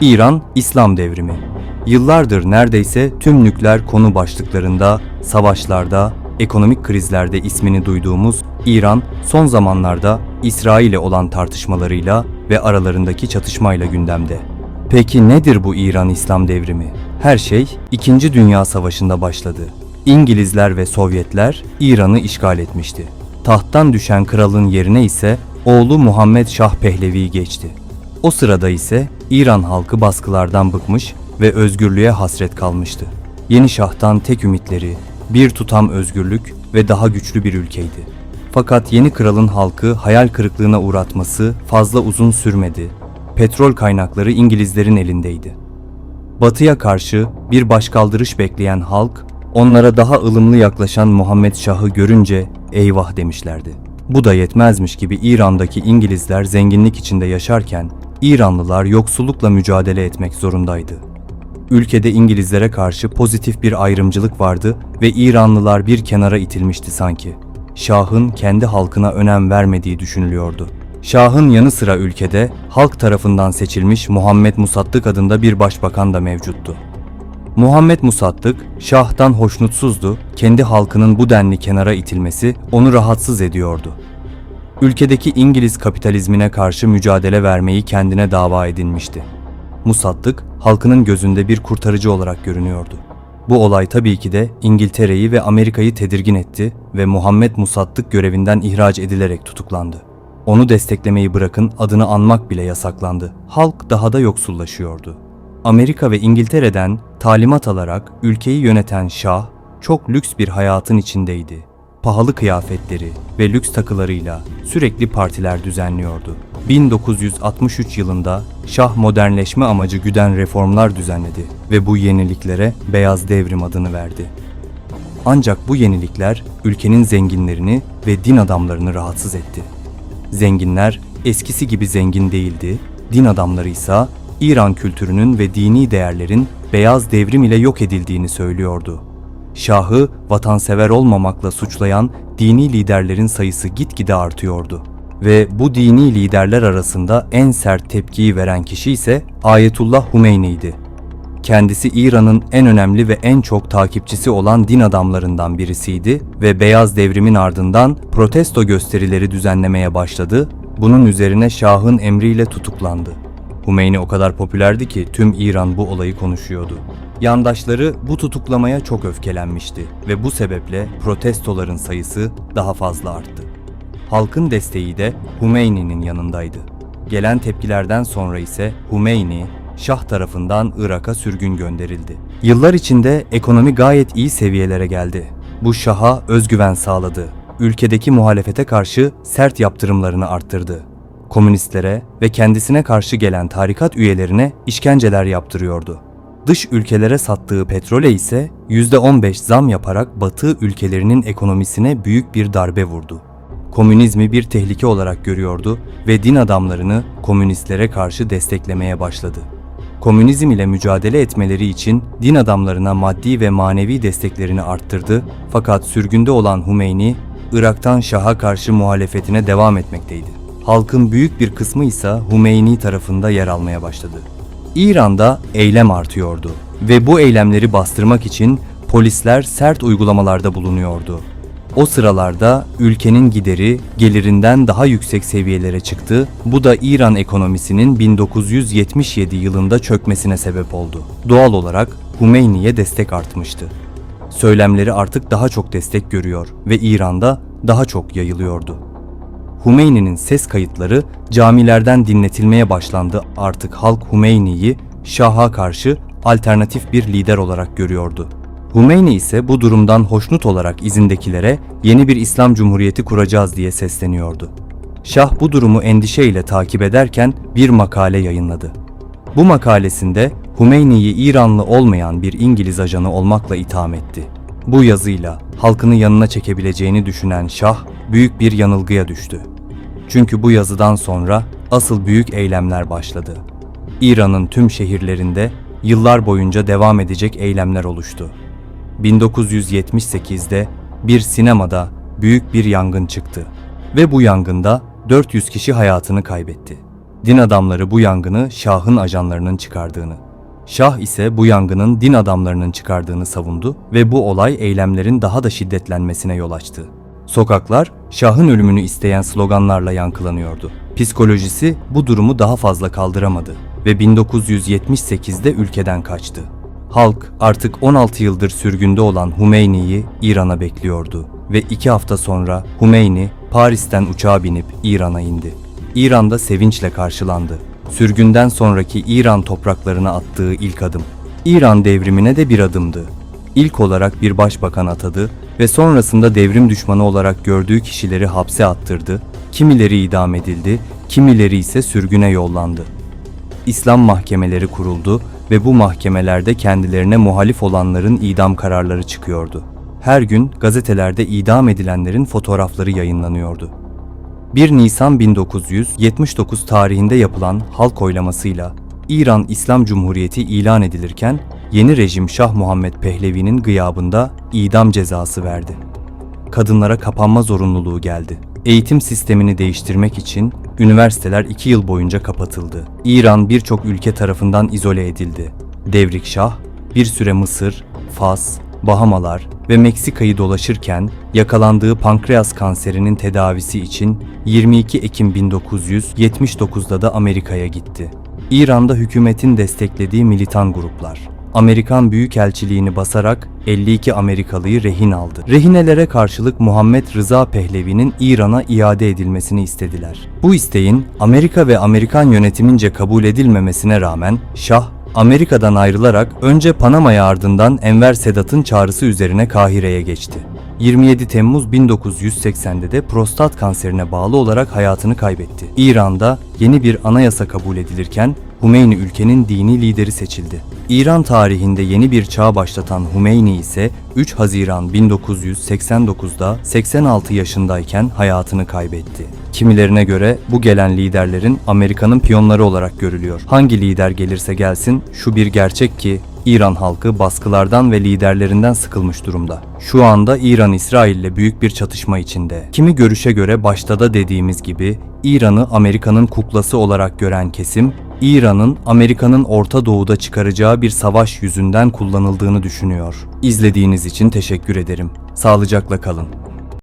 İran İslam devrimi. Yıllardır neredeyse tüm nükleer konu başlıklarında, savaşlarda, ekonomik krizlerde ismini duyduğumuz İran son zamanlarda İsrail ile olan tartışmalarıyla ve aralarındaki çatışmayla gündemde. Peki nedir bu İran İslam devrimi? Her şey 2. Dünya Savaşı'nda başladı. İngilizler ve Sovyetler İran'ı işgal etmişti. Tahttan düşen kralın yerine ise oğlu Muhammed Şah Pehlevi geçti. O sırada ise İran halkı baskılardan bıkmış ve özgürlüğe hasret kalmıştı. Yeni şahtan tek ümitleri bir tutam özgürlük ve daha güçlü bir ülkeydi. Fakat yeni kralın halkı hayal kırıklığına uğratması fazla uzun sürmedi. Petrol kaynakları İngilizlerin elindeydi. Batıya karşı bir başkaldırış bekleyen halk, onlara daha ılımlı yaklaşan Muhammed Şah'ı görünce eyvah demişlerdi. Bu da yetmezmiş gibi İran'daki İngilizler zenginlik içinde yaşarken İranlılar yoksullukla mücadele etmek zorundaydı. Ülkede İngilizlere karşı pozitif bir ayrımcılık vardı ve İranlılar bir kenara itilmişti sanki. Şah'ın kendi halkına önem vermediği düşünülüyordu. Şah'ın yanı sıra ülkede halk tarafından seçilmiş Muhammed Musaddık adında bir başbakan da mevcuttu. Muhammed Musaddık, Şah'tan hoşnutsuzdu, kendi halkının bu denli kenara itilmesi onu rahatsız ediyordu. Ülkedeki İngiliz kapitalizmine karşı mücadele vermeyi kendine dava edinmişti. Musaddık, halkının gözünde bir kurtarıcı olarak görünüyordu. Bu olay tabii ki de İngiltere'yi ve Amerika'yı tedirgin etti ve Muhammed Musaddık görevinden ihraç edilerek tutuklandı. Onu desteklemeyi bırakın adını anmak bile yasaklandı. Halk daha da yoksullaşıyordu. Amerika ve İngiltere'den talimat alarak ülkeyi yöneten Şah çok lüks bir hayatın içindeydi. Pahalı kıyafetleri ve lüks takılarıyla sürekli partiler düzenliyordu. 1963 yılında Şah modernleşme amacı güden reformlar düzenledi ve bu yeniliklere Beyaz Devrim adını verdi. Ancak bu yenilikler ülkenin zenginlerini ve din adamlarını rahatsız etti. Zenginler eskisi gibi zengin değildi, din adamları ise İran kültürünün ve dini değerlerin beyaz devrim ile yok edildiğini söylüyordu. Şahı vatansever olmamakla suçlayan dini liderlerin sayısı gitgide artıyordu. Ve bu dini liderler arasında en sert tepkiyi veren kişi ise Ayetullah Humeyni'ydi. Kendisi İran'ın en önemli ve en çok takipçisi olan din adamlarından birisiydi ve Beyaz Devrim'in ardından protesto gösterileri düzenlemeye başladı. Bunun üzerine Şah'ın emriyle tutuklandı. Humeyni o kadar popülerdi ki tüm İran bu olayı konuşuyordu. Yandaşları bu tutuklamaya çok öfkelenmişti ve bu sebeple protestoların sayısı daha fazla arttı. Halkın desteği de Humeyni'nin yanındaydı. Gelen tepkilerden sonra ise Humeyni, Şah tarafından Irak'a sürgün gönderildi. Yıllar içinde ekonomi gayet iyi seviyelere geldi. Bu Şah'a özgüven sağladı. Ülkedeki muhalefete karşı sert yaptırımlarını arttırdı. Komünistlere ve kendisine karşı gelen tarikat üyelerine işkenceler yaptırıyordu. Dış ülkelere sattığı petrole ise %15 zam yaparak Batı ülkelerinin ekonomisine büyük bir darbe vurdu. Komünizmi bir tehlike olarak görüyordu ve din adamlarını komünistlere karşı desteklemeye başladı. Komünizm ile mücadele etmeleri için din adamlarına maddi ve manevi desteklerini arttırdı fakat sürgünde olan Humeyni, Irak'tan Şah'a karşı muhalefetine devam etmekteydi. Halkın büyük bir kısmı ise Humeyni tarafında yer almaya başladı. İran'da eylem artıyordu ve bu eylemleri bastırmak için polisler sert uygulamalarda bulunuyordu. O sıralarda ülkenin gideri gelirinden daha yüksek seviyelere çıktı. Bu da İran ekonomisinin 1977 yılında çökmesine sebep oldu. Doğal olarak Humeyni'ye destek artmıştı. Söylemleri artık daha çok destek görüyor ve İran'da daha çok yayılıyordu. Humeyni'nin ses kayıtları camilerden dinletilmeye başlandı. Artık halk Humeyni'yi Şah'a karşı alternatif bir lider olarak görüyordu. Humeyni ise bu durumdan hoşnut olarak izindekilere yeni bir İslam Cumhuriyeti kuracağız diye sesleniyordu. Şah bu durumu endişeyle takip ederken bir makale yayınladı. Bu makalesinde Humeyni'yi İranlı olmayan bir İngiliz ajanı olmakla itham etti. Bu yazıyla halkını yanına çekebileceğini düşünen Şah büyük bir yanılgıya düştü. Çünkü bu yazıdan sonra asıl büyük eylemler başladı. İran'ın tüm şehirlerinde yıllar boyunca devam edecek eylemler oluştu. 1978'de bir sinemada büyük bir yangın çıktı ve bu yangında 400 kişi hayatını kaybetti. Din adamları bu yangını Şah'ın ajanlarının çıkardığını, Şah ise bu yangının din adamlarının çıkardığını savundu ve bu olay eylemlerin daha da şiddetlenmesine yol açtı. Sokaklar Şah'ın ölümünü isteyen sloganlarla yankılanıyordu. Psikolojisi bu durumu daha fazla kaldıramadı ve 1978'de ülkeden kaçtı. Halk artık 16 yıldır sürgünde olan Hümeyni'yi İran'a bekliyordu ve iki hafta sonra Hümeyni Paris'ten uçağa binip İran'a indi. İran'da sevinçle karşılandı. Sürgünden sonraki İran topraklarına attığı ilk adım. İran devrimine de bir adımdı. İlk olarak bir başbakan atadı ve sonrasında devrim düşmanı olarak gördüğü kişileri hapse attırdı, kimileri idam edildi, kimileri ise sürgüne yollandı. İslam mahkemeleri kuruldu ve bu mahkemelerde kendilerine muhalif olanların idam kararları çıkıyordu. Her gün gazetelerde idam edilenlerin fotoğrafları yayınlanıyordu. 1 Nisan 1979 tarihinde yapılan halk oylamasıyla İran İslam Cumhuriyeti ilan edilirken yeni rejim Şah Muhammed Pehlevi'nin gıyabında idam cezası verdi. Kadınlara kapanma zorunluluğu geldi. Eğitim sistemini değiştirmek için üniversiteler 2 yıl boyunca kapatıldı. İran birçok ülke tarafından izole edildi. Devrik Şah bir süre Mısır, Fas, Bahamalar ve Meksika'yı dolaşırken yakalandığı pankreas kanserinin tedavisi için 22 Ekim 1979'da da Amerika'ya gitti. İran'da hükümetin desteklediği militan gruplar Amerikan Büyükelçiliğini basarak 52 Amerikalıyı rehin aldı. Rehinelere karşılık Muhammed Rıza Pehlevi'nin İran'a iade edilmesini istediler. Bu isteğin Amerika ve Amerikan yönetimince kabul edilmemesine rağmen Şah Amerika'dan ayrılarak önce Panama'ya ardından Enver Sedat'ın çağrısı üzerine Kahire'ye geçti. 27 Temmuz 1980'de de prostat kanserine bağlı olarak hayatını kaybetti. İran'da yeni bir anayasa kabul edilirken Hümeyni ülkenin dini lideri seçildi. İran tarihinde yeni bir çağ başlatan Hümeyni ise 3 Haziran 1989'da 86 yaşındayken hayatını kaybetti. Kimilerine göre bu gelen liderlerin Amerika'nın piyonları olarak görülüyor. Hangi lider gelirse gelsin şu bir gerçek ki İran halkı baskılardan ve liderlerinden sıkılmış durumda. Şu anda İran İsrail ile büyük bir çatışma içinde. Kimi görüşe göre başta da dediğimiz gibi İran'ı Amerika'nın kuklası olarak gören kesim, İran'ın Amerika'nın Orta Doğu'da çıkaracağı bir savaş yüzünden kullanıldığını düşünüyor. İzlediğiniz için teşekkür ederim. Sağlıcakla kalın.